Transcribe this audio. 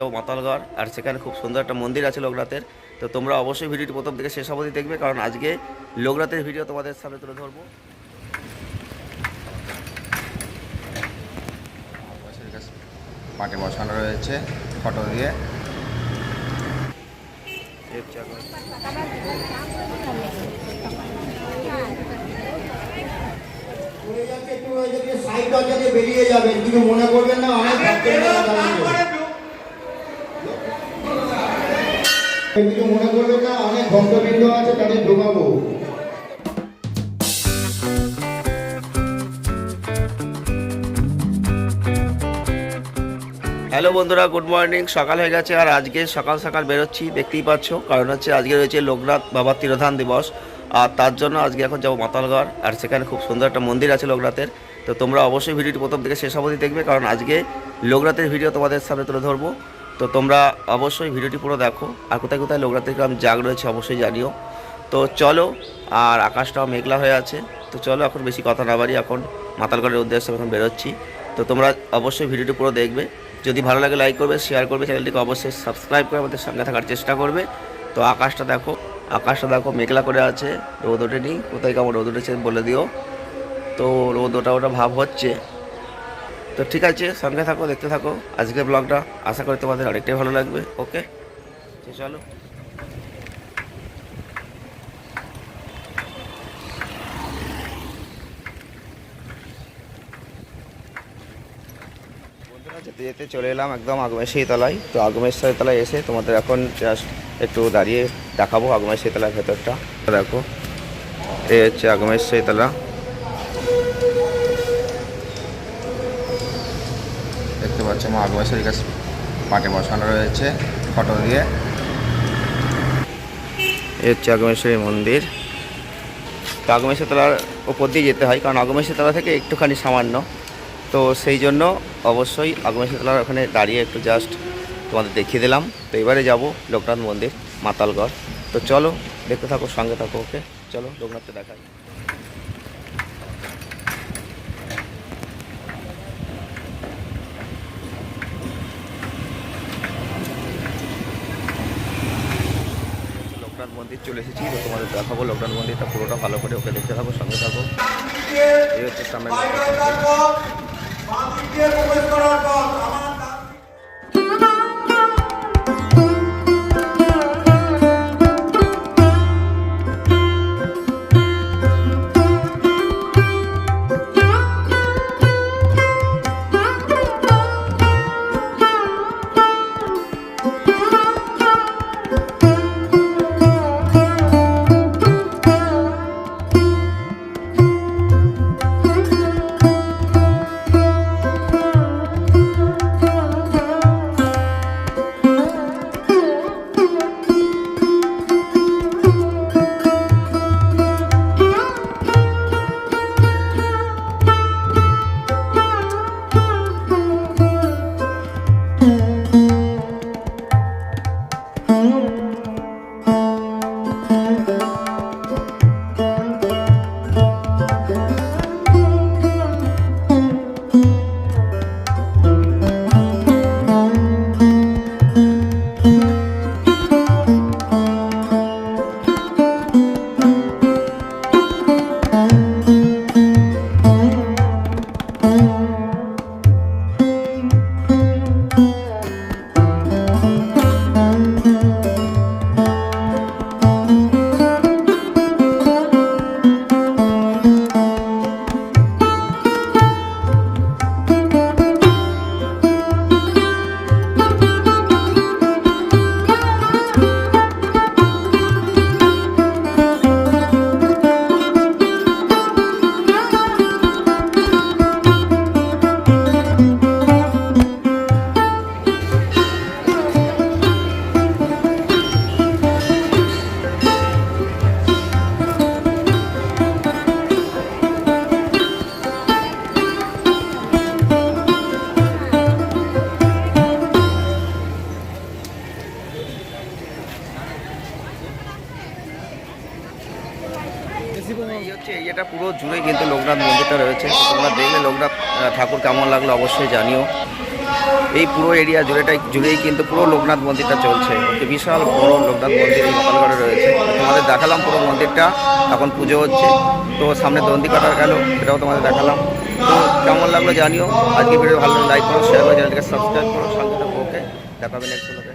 যাব মাতালগড় আর সেখানে খুব সুন্দর একটা মন্দির আছে লোকনাথের। তো তোমরা অবশ্যই ভিডিওটি প্রথম থেকে শেষ অবধি দেখবে কারণ আজকে লোকনাথের ভিডিও তোমাদের সামনে তুলে ধরবো। পাটে বসানো রয়েছে ফটো দিয়ে। বেরিয়ে যাবেন কিছু মনে করবেন না অনেক মনে না, অনেক ভক্তবৃন্দ আছে, তাদের ঢোকাবো। হ্যালো বন্ধুরা, গুড মর্নিং। সকাল হয়ে গেছে আর আজকে সকাল সকাল বেরোচ্ছি, দেখতেই পাচ্ছ। কারণ হচ্ছে আজকে রয়েছে লোকনাথ বাবার তিরোধান দিবস। আর তার জন্য আজকে এখন যাব মাতালগড়। আর সেখানে খুব সুন্দর একটা মন্দির আছে লোকনাথের। তো তোমরা অবশ্যই ভিডিওটি প্রথম থেকে শেষ অবধি দেখবে, কারণ আজকে লোকনাথের ভিডিও তোমাদের সামনে তুলে ধরবো। তো তোমরা অবশ্যই ভিডিওটি পুরো দেখো। আর কোথায় কোথায় লোকনাথের গ্রাম জাগ রয়েছে অবশ্যই জানিও। তো চলো, আর আকাশটাও মেঘলা হয়ে আছে। তো চলো, এখন বেশি কথা না বাড়ি এখন মাতালগড়ের উদ্দেশ্যে এখন বেরোচ্ছি। তো তোমরা অবশ্যই ভিডিওটি পুরো দেখবে। যদি ভালো লাগে লাইক করবে শেয়ার করবে, চ্যানেলটিকে অবশ্যই সাবস্ক্রাইব করে আমাদের সঙ্গে থাকার চেষ্টা করবে। তো আকাশটা দেখো আকাশটা দেখো মেঘলা করে আছে। রোদ ওঠেনি। কোথায় কেমন রোদ উঠেছে বলে দিও। তো রোদ ওটা ওটা ভাব হচ্ছে। তো ঠিক আছে, সঙ্গে থাকো, দেখতে থাকো। আজকের ব্লগটা আশা করি তোমাদের অনেকটাই ভালো লাগবে, ওকে? চলো। যেতে যেতে চলে এলাম একদম আগমেশ্বরী তলায়। তো আগমেশ্বরী তলায় এসে তোমাদের এখন জাস্ট একটু দাঁড়িয়ে দেখাবো আগমেশ্বরী তলার ভেতরটা। দেখো, এই হচ্ছে আগমেশ্বরী তলা। দেখতে পাচ্ছ মা আগমেশ্বরী গাছ পাটে বসানো রয়েছে ফটো দিয়ে। এই হচ্ছে আগমেশ্বরী মন্দির। তো আগমেশ্বরী তলার ওপর দিয়ে যেতে হয়, কারণ আগমেশ্বরী তলা থেকে একটুখানি সামান্য। তো সেই জন্য অবশ্যই আগমেশ্বরী ওখানে দাঁড়িয়ে একটু জাস্ট তোমাদের দেখিয়ে দিলাম। তো এবারে যাব লোকনাথ মন্দির, মাতালগড়। তো চলো, দেখতে থাকো, সঙ্গে থাকো, ওকে? চলো, লোকনাথকে দেখাই। লোকনাথ মন্দির চলে এসেছি তো তোমাদের দেখাবো লোকনাথ মন্দিরটা পুরোটা ভালো করে ওকে দেখতে থাকো সঙ্গে থাকো। এই হচ্ছে সামনে এই হচ্ছে এরিয়াটা পুরো জুড়ে কিন্তু লোকনাথ মন্দিরটা রয়েছে। তোমরা দেখলে লোকনাথ ঠাকুর কেমন লাগল অবশ্যই জানিও। এই পুরো এরিয়া জুড়েটাই জুড়েই কিন্তু পুরো লোকনাথ মন্দিরটা চলছে। বিশাল বড় লোকনাথ মন্দির এই মাতালগড়ে রয়েছে। তোমাদের দেখালাম পুরো মন্দিরটা। এখন পুজো হচ্ছে। তো সামনে দন্দি কাটা গেল, সেটাও তোমাদের দেখালাম। তো কেমন লাগল জানিও। আজকে ভিডিও ভালো লাইক করো শেয়ার করো চ্যানেলকে সাবস্ক্রাইব করো, সঙ্গে ওকে? দেখা হবে নেক্সট